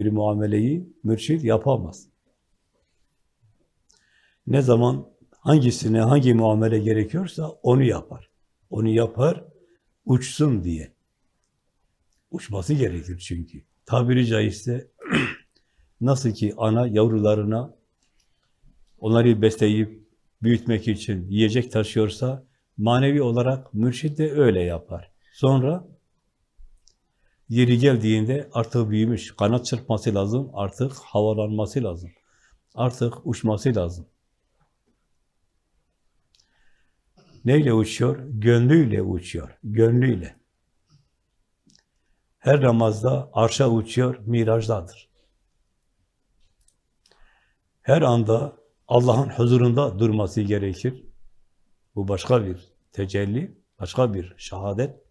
bir muameleyi mürşid yapamaz. Ne zaman hangisine hangi muamele gerekiyorsa onu yapar. Onu yapar, uçsun diye. Uçması gerekir çünkü. Tabiri caizse nasıl ki ana yavrularına onları besleyip büyütmek için yiyecek taşıyorsa manevi olarak mürşid de öyle yapar. Sonra yeri geldiğinde artık büyümüş, kanat çırpması lazım, artık havalanması lazım. Artık uçması lazım. Neyle uçuyor? Gönlüyle uçuyor, gönlüyle. Her namazda arşa uçuyor, mirajdadır. Her anda Allah'ın huzurunda durması gerekir. Bu başka bir tecelli, başka bir şehadet.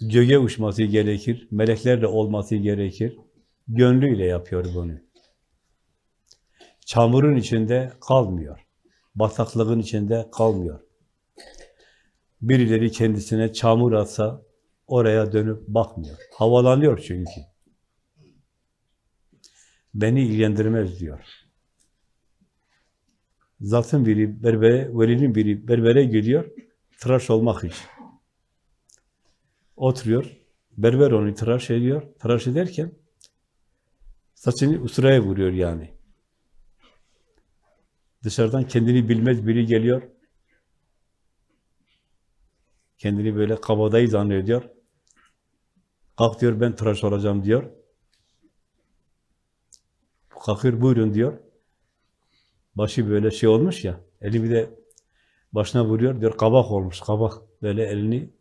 Göğe uçması gerekir, meleklerle olması gerekir. Gönlüyle yapıyor bunu. Çamurun içinde kalmıyor. Bataklığın içinde kalmıyor. Birileri kendisine çamur atsa oraya dönüp bakmıyor. Havalanıyor çünkü. Beni ilgilendirmez diyor. Zatın biri berbere, velinin biri berbere gidiyor, tıraş olmak için. Oturuyor, berber onu tıraş ediyor. Tıraş ederken saçını usturaya vuruyor yani. Dışarıdan kendini bilmez biri geliyor. Kendini böyle kabadayı zannediyor. Kalk diyor ben tıraş olacağım diyor. Kalkıyor buyurun diyor. Başı böyle şey olmuş ya. Eli bir de başına vuruyor diyor kabak olmuş kabak. Böyle elini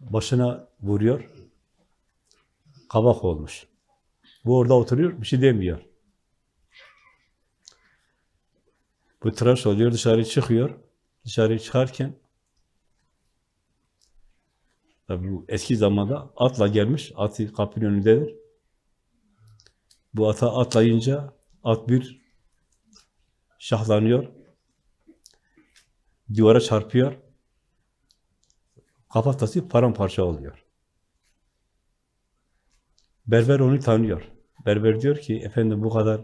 başına vuruyor. Kabak olmuş. Bu orada oturuyor bir şey demiyor. Bu tıraş oluyor, dışarı çıkıyor. Dışarı çıkarken tabii bu eski zamanda atla gelmiş, atı kapının önündedir. Bu ata atlayınca at bir şahlanıyor. Duvara çarpıyor. Kafatası paramparça oluyor. Berber onu tanıyor. Berber diyor ki, efendim bu kadar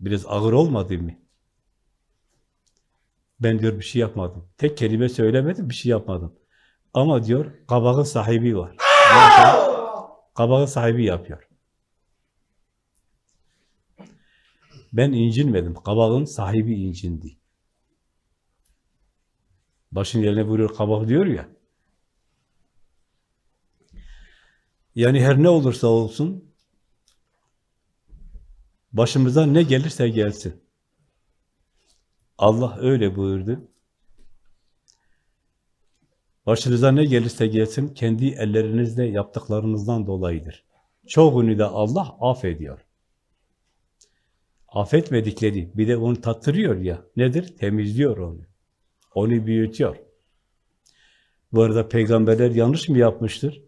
Biraz ağır olmadı mı? Ben diyor bir şey yapmadım. Tek kelime söylemedim, bir şey yapmadım. Ama diyor kabağın sahibi var. Kabağın sahibi yapıyor. Ben incinmedim. Kabağın sahibi incindi. Başın yerine vuruyor kabak diyor ya. Yani her ne olursa olsun Başımıza ne gelirse gelsin. Allah öyle buyurdu. Başınıza ne gelirse gelsin, kendi ellerinizle yaptıklarınızdan dolayıdır. Çoğunu da Allah affediyor. Affetmedikleri, bir de onu tattırıyor ya, nedir? Temizliyor onu. Onu büyütüyor. Bu arada peygamberler yanlış mı yapmıştır?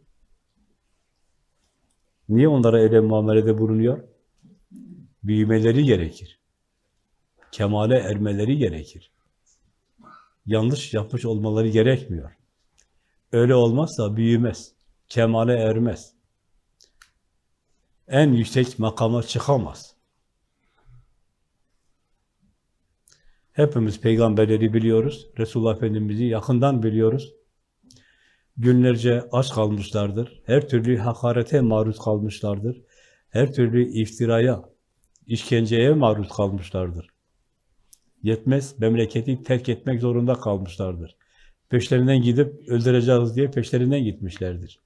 Niye onlara öyle muamelede bulunuyor? büyümeleri gerekir. Kemale ermeleri gerekir. Yanlış yapmış olmaları gerekmiyor. Öyle olmazsa büyümez. Kemale ermez. En yüksek makama çıkamaz. Hepimiz peygamberleri biliyoruz. Resulullah Efendimiz'i yakından biliyoruz. Günlerce aç kalmışlardır. Her türlü hakarete maruz kalmışlardır. Her türlü iftiraya, işkenceye maruz kalmışlardır. Yetmez, memleketi terk etmek zorunda kalmışlardır. Peşlerinden gidip öldüreceğiz diye peşlerinden gitmişlerdir.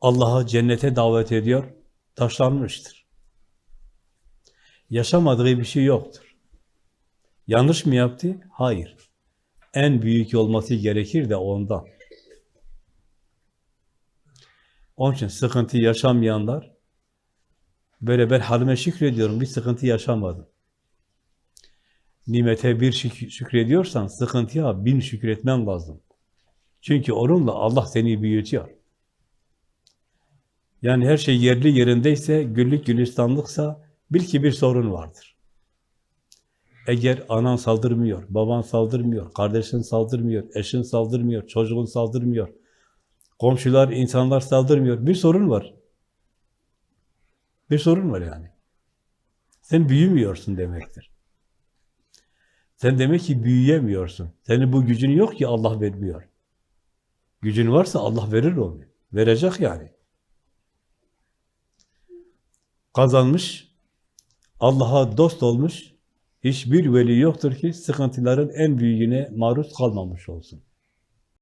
Allah'a cennete davet ediyor, taşlanmıştır. Yaşamadığı bir şey yoktur. Yanlış mı yaptı? Hayır. En büyük olması gerekir de ondan. Onun için sıkıntı yaşamayanlar, Böyle ben halime şükrediyorum, bir sıkıntı yaşamadım. Nimete bir şük şükrediyorsan sıkıntıya bin şükretmen lazım. Çünkü onunla Allah seni büyütüyor. Yani her şey yerli yerindeyse, güllük gülistanlıksa bil ki bir sorun vardır. Eğer anan saldırmıyor, baban saldırmıyor, kardeşin saldırmıyor, eşin saldırmıyor, çocuğun saldırmıyor, komşular, insanlar saldırmıyor. Bir sorun var. Bir sorun var yani. Sen büyümüyorsun demektir. Sen demek ki büyüyemiyorsun. Senin bu gücün yok ki Allah vermiyor. Gücün varsa Allah verir onu. Verecek yani. Kazanmış, Allah'a dost olmuş, hiçbir veli yoktur ki sıkıntıların en büyüğüne maruz kalmamış olsun.